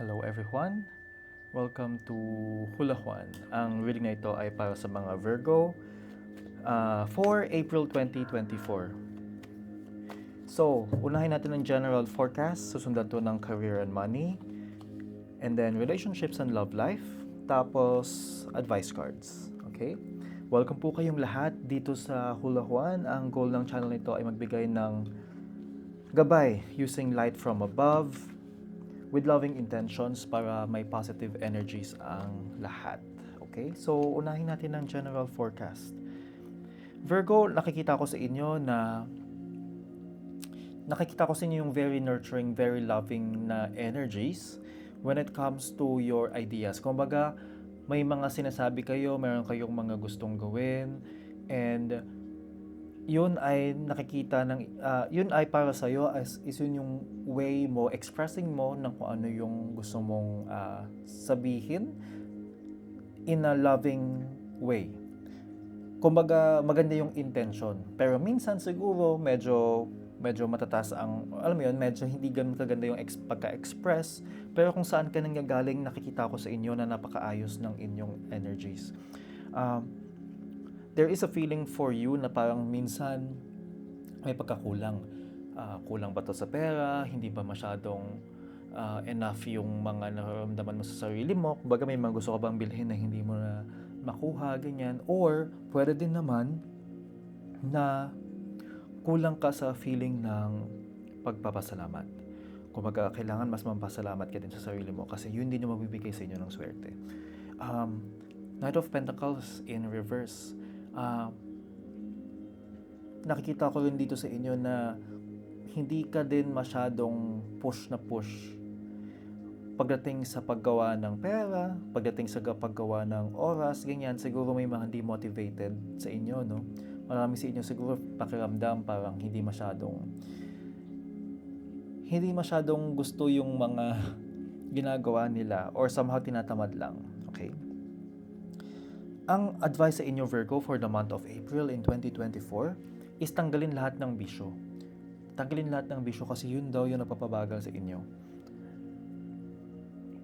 Hello everyone. Welcome to Hula Juan. Ang reading na ito ay para sa mga Virgo uh, for April 2024. So, unahin natin ang general forecast, susundan to ng career and money, and then relationships and love life, tapos advice cards. Okay? Welcome po kayong lahat dito sa Hula Juan. Ang goal ng channel nito ay magbigay ng gabay using light from above, with loving intentions para may positive energies ang lahat. Okay? So, unahin natin ang general forecast. Virgo, nakikita ko sa inyo na nakikita ko sa inyo yung very nurturing, very loving na energies when it comes to your ideas. Kumbaga, may mga sinasabi kayo, meron kayong mga gustong gawin, and yun ay nakikita ng ah, yun ay para sa iyo as is yun yung way mo expressing mo ng kung ano yung gusto mong ah, sabihin in a loving way. Kumbaga maganda yung intention. Pero minsan siguro medyo medyo matataas ang alam mo yun, medyo hindi ganun kaganda yung ex, pagka-express. Pero kung saan ka nanggagaling, nakikita ko sa inyo na napakaayos ng inyong energies. Um, there is a feeling for you na parang minsan may pagkakulang. Ah, kulang ba to sa pera? Hindi ba masyadong ah, enough yung mga nararamdaman mo sa sarili mo? Kumbaga may mga gusto ka bang bilhin na hindi mo na makuha, ganyan. Or pwede din naman na kulang ka sa feeling ng pagpapasalamat. Kumbaga, kailangan mas mampasalamat ka din sa sarili mo kasi yun din yung magbibigay sa inyo ng swerte. Um, Knight of Pentacles in reverse. Ah, nakikita ko rin dito sa inyo na hindi ka din masyadong push na push pagdating sa paggawa ng pera, pagdating sa paggawa ng oras, ganyan, siguro may mga demotivated sa inyo, no? Marami sa inyo siguro pakiramdam parang hindi masyadong hindi masyadong gusto yung mga ginagawa nila or somehow tinatamad lang? Ang advice sa inyo Virgo for the month of April in 2024 is tanggalin lahat ng bisyo. Tanggalin lahat ng bisyo kasi yun daw yung napapabagal sa inyo.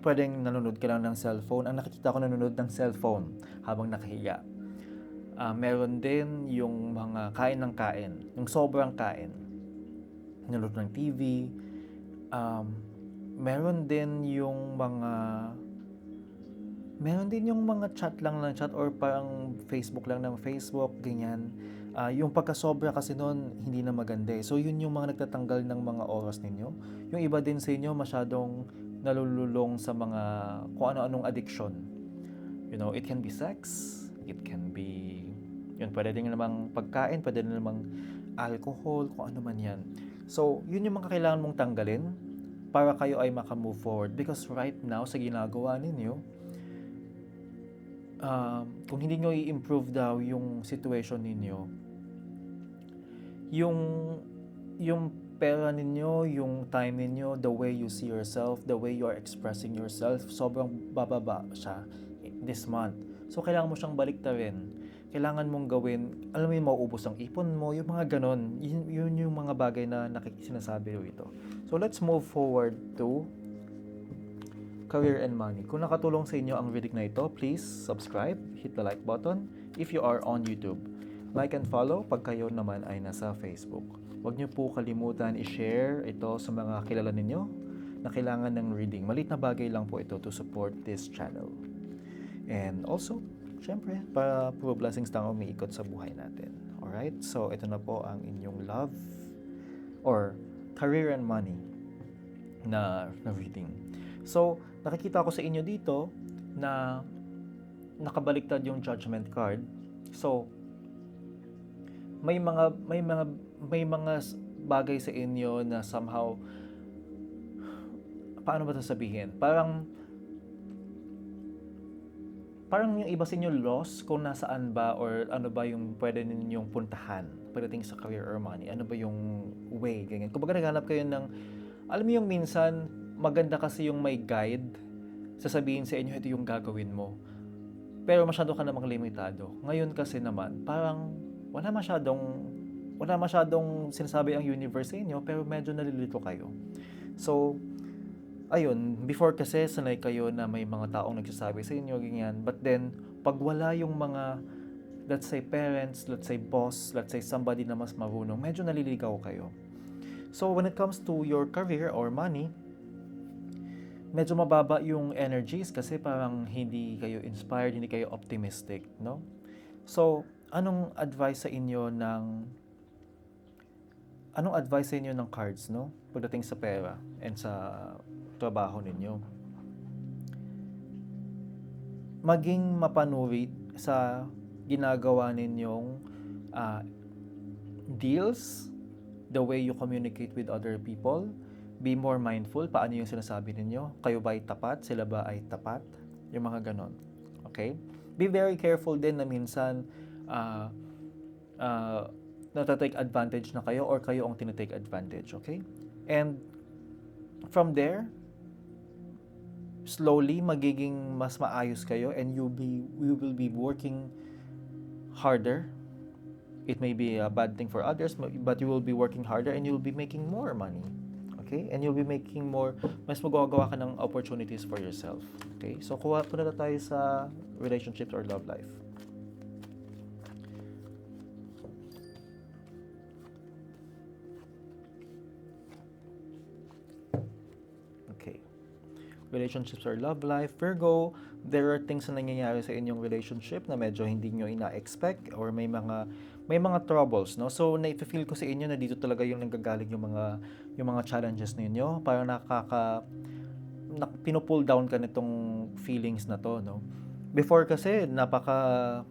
Pwedeng nanonood ka lang ng cellphone. Ang nakikita ko nanonood ng cellphone habang nakahiga. Ah, meron din yung mga kain ng kain, yung sobrang kain. Nanonood ng TV. Um, meron din yung mga meron din yung mga chat lang ng chat or parang Facebook lang ng Facebook, ganyan. Ah, yung pagkasobra kasi noon, hindi na maganda eh. So, yun yung mga nagtatanggal ng mga oras ninyo. Yung iba din sa inyo, masyadong nalululong sa mga kung ano-anong addiction. You know, it can be sex, it can be, yun, pwede din namang pagkain, pwede din namang alcohol, kung ano man yan. So, yun yung mga kailangan mong tanggalin para kayo ay makamove forward. Because right now, sa ginagawa ninyo, um, kung hindi nyo i-improve daw yung situation ninyo, yung yung pera ninyo, yung time ninyo, the way you see yourself, the way you are expressing yourself, sobrang bababa siya this month. So, kailangan mo siyang baliktarin. Kailangan mong gawin, alam mo yung mauubos ang ipon mo, yung mga ganon. Yun, yun yung mga bagay na nakikisinasabi rito. So, let's move forward to career and money. Kung nakatulong sa inyo ang reading na ito, please subscribe, hit the like button if you are on YouTube. Like and follow pag kayo naman ay nasa Facebook. Huwag niyo po kalimutan i-share ito sa mga kilala ninyo na kailangan ng reading. Malit na bagay lang po ito to support this channel. And also, syempre, para puro blessings ang umiikot sa buhay natin. Alright? So, ito na po ang inyong love or career and money na, na reading. So, nakikita ko sa inyo dito na nakabaliktad yung judgment card. So, may mga may mga may mga bagay sa inyo na somehow paano ba 'to sabihin? Parang parang yung iba sa inyo lost kung nasaan ba or ano ba yung pwede ninyong puntahan pagdating sa career or money. Ano ba yung way, ganyan. Kung baga naghanap kayo ng, alam mo yung minsan, maganda kasi yung may guide, sasabihin sa inyo, ito yung gagawin mo. Pero masyado ka namang limitado. Ngayon kasi naman, parang wala masyadong wala masyadong sinasabi ang universe sa inyo, pero medyo nalilito kayo. So, ayun, before kasi sanay kayo na may mga taong nagsasabi sa inyo, ganyan. But then, pag wala yung mga, let's say parents, let's say boss, let's say somebody na mas marunong, medyo naliligaw kayo. So, when it comes to your career or money, medyo mababa yung energies kasi parang hindi kayo inspired, hindi kayo optimistic, no? So, anong advice sa inyo ng anong advice sa inyo ng cards, no? Pagdating sa pera and sa trabaho ninyo. Maging mapanuri sa ginagawa ninyong ah, deals, the way you communicate with other people, be more mindful, paano yung sinasabi ninyo, kayo ba ay tapat, sila ba ay tapat, yung mga ganon. Okay? Be very careful din na minsan ah ah, natatake advantage na kayo or kayo ang tinatake advantage, okay? And from there, slowly magiging mas maayos kayo and you'll be you will be working harder. It may be a bad thing for others, but you will be working harder and you'll be making more money. Okay? And you'll be making more, mas magagawa ka ng opportunities for yourself. Okay? So, kuha po na tayo sa relationships or love life. Relationships or love life. Virgo, there are things na nangyayari sa inyong relationship na medyo hindi nyo ina-expect or may mga may mga troubles, no? So, na-feel ko sa inyo na dito talaga yung nanggagaling yung mga yung mga challenges ninyo. Parang nakaka na, pinupull down ka nitong feelings na to, no? Before kasi napaka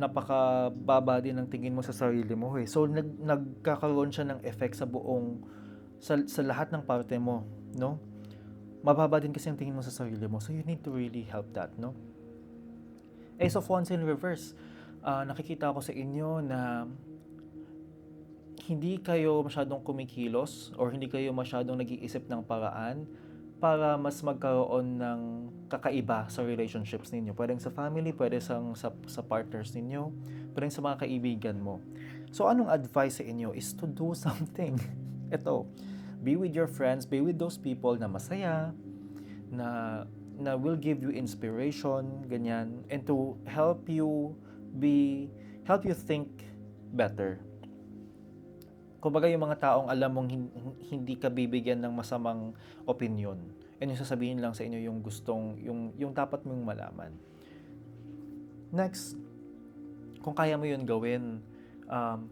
napaka baba din ng tingin mo sa sarili mo eh. So nag, nagkakaroon siya ng effect sa buong sa, sa lahat ng parte mo, no? Mababa din kasi ang tingin mo sa sarili mo. So you need to really help that, no? Ace of Wands in reverse. Ah, nakikita ko sa inyo na hindi kayo masyadong kumikilos or hindi kayo masyadong nag-iisip ng paraan para mas magkaroon ng kakaiba sa relationships ninyo. Pwedeng sa family, pwede sa, sa, sa partners ninyo, pwedeng sa mga kaibigan mo. So, anong advice sa inyo is to do something. Ito, be with your friends, be with those people na masaya, na na will give you inspiration, ganyan, and to help you be, help you think better. Kumbaga yung mga taong alam mong hin- hindi ka bibigyan ng masamang opinion. And yung sasabihin lang sa inyo yung gustong, yung, yung dapat mong malaman. Next, kung kaya mo yun gawin, um,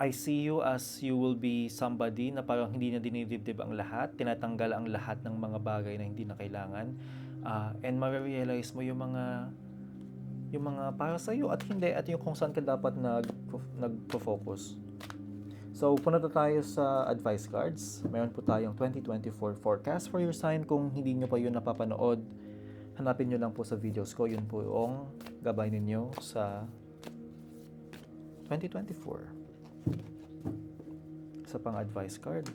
I see you as you will be somebody na parang hindi na dinidibdib ang lahat, tinatanggal ang lahat ng mga bagay na hindi na kailangan, ah, and marirealize mo yung mga yung mga para sa iyo at hindi at yung kung saan ka dapat nag nagfo-focus. So, punta tayo sa advice cards. Meron po tayong 2024 forecast for your sign. Kung hindi nyo pa yun napapanood, hanapin nyo lang po sa videos ko. Yun po yung gabay ninyo sa 2024. Sa pang advice card.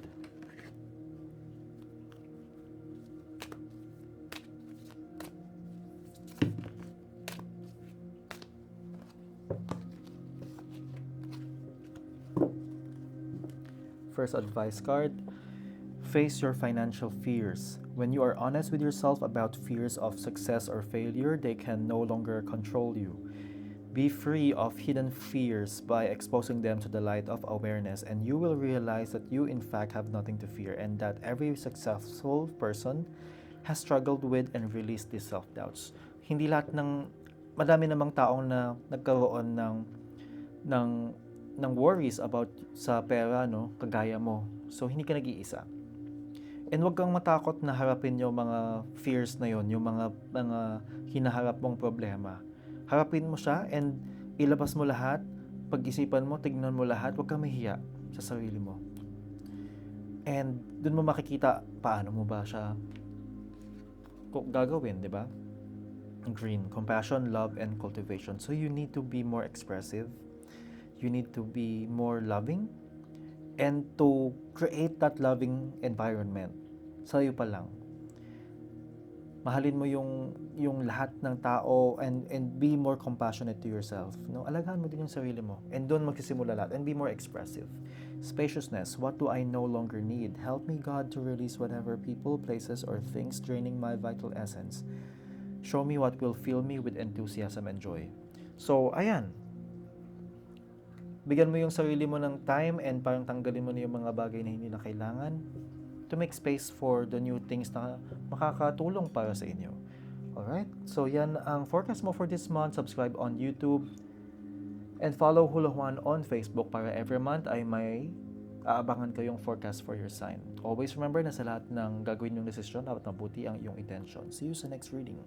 First advice card Face your financial fears. When you are honest with yourself about fears of success or failure, they can no longer control you. Be free of hidden fears by exposing them to the light of awareness, and you will realize that you, in fact, have nothing to fear, and that every successful person has struggled with and released these self doubts. Hindi lahat ng madami namang taong na nagkaroon ng ng ng worries about sa pera no? Kagaya mo. So hindi ka nag-iisa. And wag kang matakot na harapin yung mga fears na yon yung mga mga hinaharap mong problema. Harapin mo siya and ilabas mo lahat. Pag-isipan mo tignan mo lahat. Wag kang mahiya sa sarili mo. And dun mo makikita paano mo ba siya gagawin di ba? Green. Compassion love and cultivation. So you need to be more expressive you need to be more loving and to create that loving environment sa iyo pa lang. Mahalin mo yung yung lahat ng tao and and be more compassionate to yourself. No, alagaan mo din yung sarili mo. And doon magsisimula lahat and be more expressive. Spaciousness, what do I no longer need? Help me, God, to release whatever people, places, or things draining my vital essence. Show me what will fill me with enthusiasm and joy. So, ayan. Bigyan mo yung sarili mo ng time and parang tanggalin mo na yung mga bagay na hindi na kailangan to make space for the new things na makakatulong para sa inyo. Alright? So, yan ang forecast mo for this month. Subscribe on YouTube and follow Hula Juan on Facebook para every month ay may aabangan kayong forecast for your sign. Always remember na sa lahat ng gagawin yung desisyon, dapat mabuti ang iyong intention. See you sa next reading.